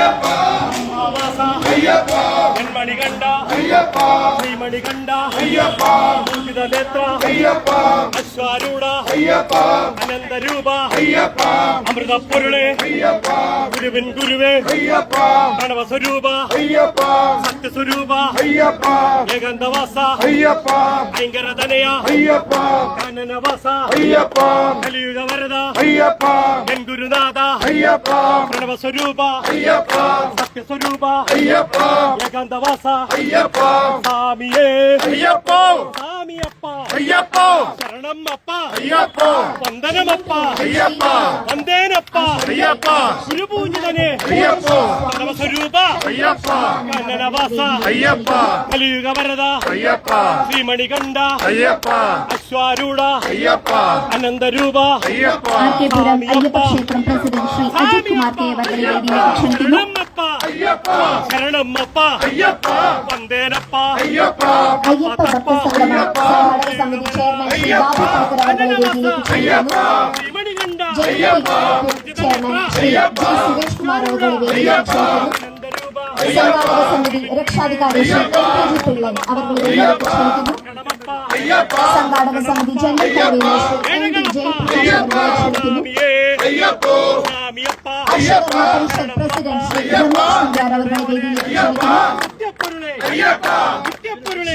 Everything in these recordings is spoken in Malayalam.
അമ്മാവാസ എൺമണികണ്ഠ അയ്യപ്പ. നേത്ര അശ്വാരൂഢ അയ്യപ്പ. അമൃതപ്പൊരുളെ അയ്യപ്പ. ഗുരുവേ അയ്യപ്പ. സത്യസ്വരൂപ അയ്യപ്പ. ഭയങ്കരതനയ അയ്യപ്പ. കലിയുഗ അയ്യപ്പ. എൻ ഗുരുനാഥ പ്രണവസ്വരൂപ. അയ്യപ്പ. ഏകാന്തവാസ. അയ്യപ്പ. സ്വാമിയപ്പ അയ്യപ്പ. അപ്പ അയ്യപ്പ. വന്ദേനപ്പ ഗുരുപൂജിതനെ പ്രണവസ്വരൂപ. കന്നനവാസ കലിയുഗ വരദ അയ്യപ്പ. അശ്വാരൂഢ അയ്യപ്പ. ആർ അയ്യപ്പ. പുരം അയ്യപ്പ. ക്ഷേത്രം പ്രസിഡന്റ് ശ്രീ അജിത് കുമാർ കെ വർഗളെ വേദിയിലേക്ക് ക്ഷണിക്കുന്നു ശരണമ്മപ്പ വന്ദേനപ്പ അയ്യപ്പ അശ്വാരൂഢ. അയ്യപ്പ അനന്തരൂപ. അയ്യപ്പ അയ്യപ്പ ക്ഷേത്രം പ്രസിഡന്റ് ശ്രീ അജിത് കുമാർ അവരുടെ വേദിയിലേക്ക് ക്ഷണിക്കുന്നു. Sreemanikanta general chairman Shri G Suresh Kumar അവരുടെ വേദിയിലേക്ക് ക്ഷണിക്കുന്നു അനന്തരൂപ സംഘാടക സമിതി രക്ഷാധികാരി Shri M K G Pillan അവരുടെ വേദിയിലേക്ക് ക്ഷണിക്കുന്നു ശരണമപ്പ സംഘാടക സമിതി general convener Shri M D Jayaprakash അവരുടെ ക്ഷണിക്കുന്നു സ്വാമിയേ അക്ഷരമ പരിഷത്ത് പ്രസിഡന്റ് ശ്രീ രമേശ് കുമാർ അവരുടെ വേദിയിലേക്ക് ക്ഷണിക്കുന്നു നിത്യപ്പൊരുളെ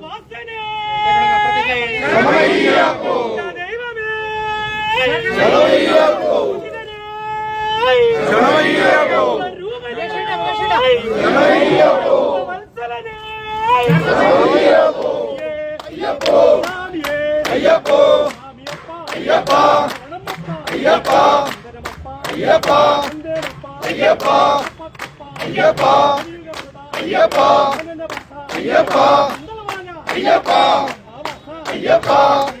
വേദിയിലേക്ക് ക്ഷണിക്കുന്നു സുനീത വേണുഗോപാൽ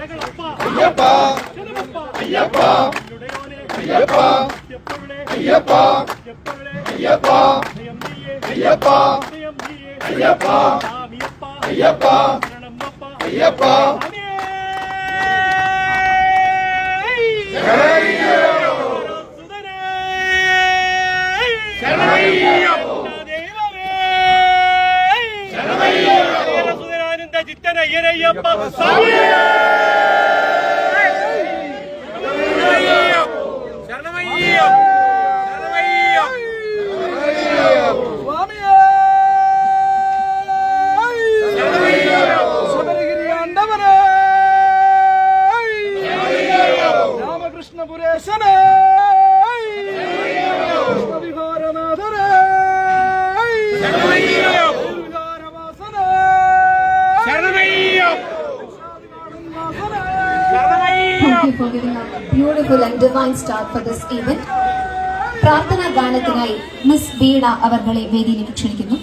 ക്ഷണിക്കുന്നു അയ്യപ്പ. അയ്യപ്പ. അയ്യപ്പ. അയ്യപ്പ. അയ്യപ്പ. അയ്യപ്പ. അയ്യപ്പ. അയ്യപ്പ. ചിത്തനയ്യനയ്യപ്പ സ്വാമിയേ. For giving a beautiful and divine start for this event. പ്രാർത്ഥനാ ഗാനത്തിനായി മിസ് ബീഡ അവർകളെ വേദിയിലേക്ക് ക്ഷണിക്കുന്നു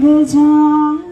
ഗജാനനൻ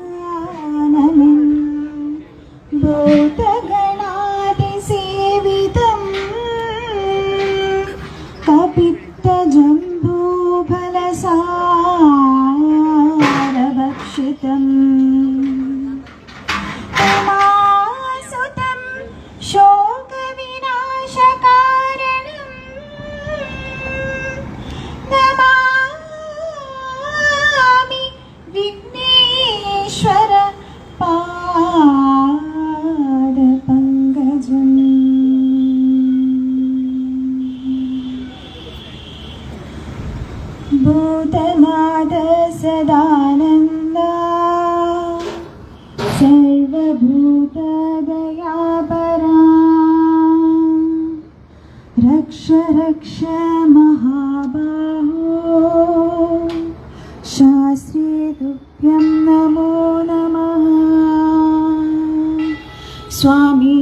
सदानन्द सर्वभूतदयापरा रक्ष रक्ष महाबाहो। शास्त्रे तुभ्यं नमो नमः। स्वामी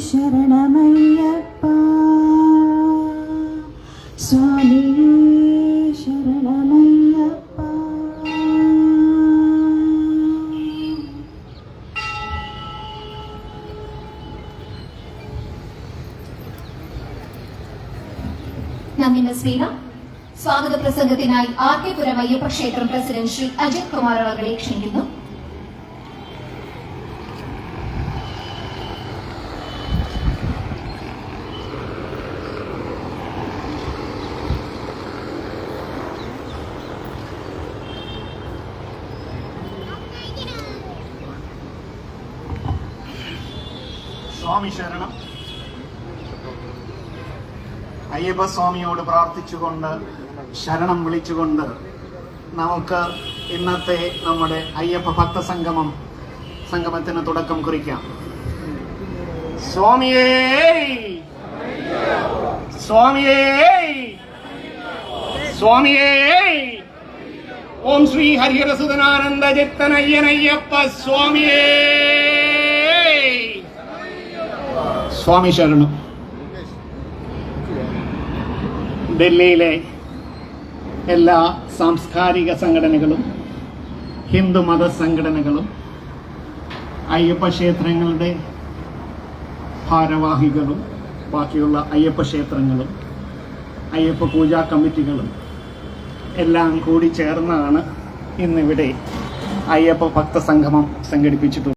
शरणमय्यप्पा। स्वामी മിസ് വീണ സ്വാഗത പ്രസംഗത്തിനായി ആർ അയ്യപ്പ ക്ഷേത്രം പ്രസിഡന്റ് ശ്രീ അജിത് കുമാർ അവരെ ക്ഷണിക്കുന്നു. സ്വാമി ശരണം. അയ്യപ്പ സ്വാമിയോട് പ്രാർത്ഥിച്ചുകൊണ്ട് ശരണം വിളിച്ചുകൊണ്ട് നമുക്ക് ഇന്നത്തെ നമ്മുടെ അയ്യപ്പ ഭക്ത സംഗമം സംഗമത്തിന് തുടക്കം കുറിക്കാം. സ്വാമിയേ! സ്വാമിയേ! സ്വാമിയേ! ഓം ശ്രീ ഹരിഹരസുതനാനന്ദ ചിത്തനയ്യനയ്യപ്പ സ്വാമിയേ! സ്വാമി ശരണം. ഡൽഹിയിലെ എല്ലാ സാംസ്കാരിക സംഘടനകളും ഹിന്ദു മത സംഘടനകളും അയ്യപ്പ ക്ഷേത്രങ്ങളുടെ ഭാരവാഹികളും ബാക്കിയുള്ള അയ്യപ്പ ക്ഷേത്രങ്ങളും അയ്യപ്പ പൂജാ കമ്മിറ്റികളും എല്ലാം കൂടി ചേർന്നാണ് ഇന്നിവിടെ അയ്യപ്പ ഭക്തസംഗമം സംഘടിപ്പിച്ചിട്ടുള്ളത്.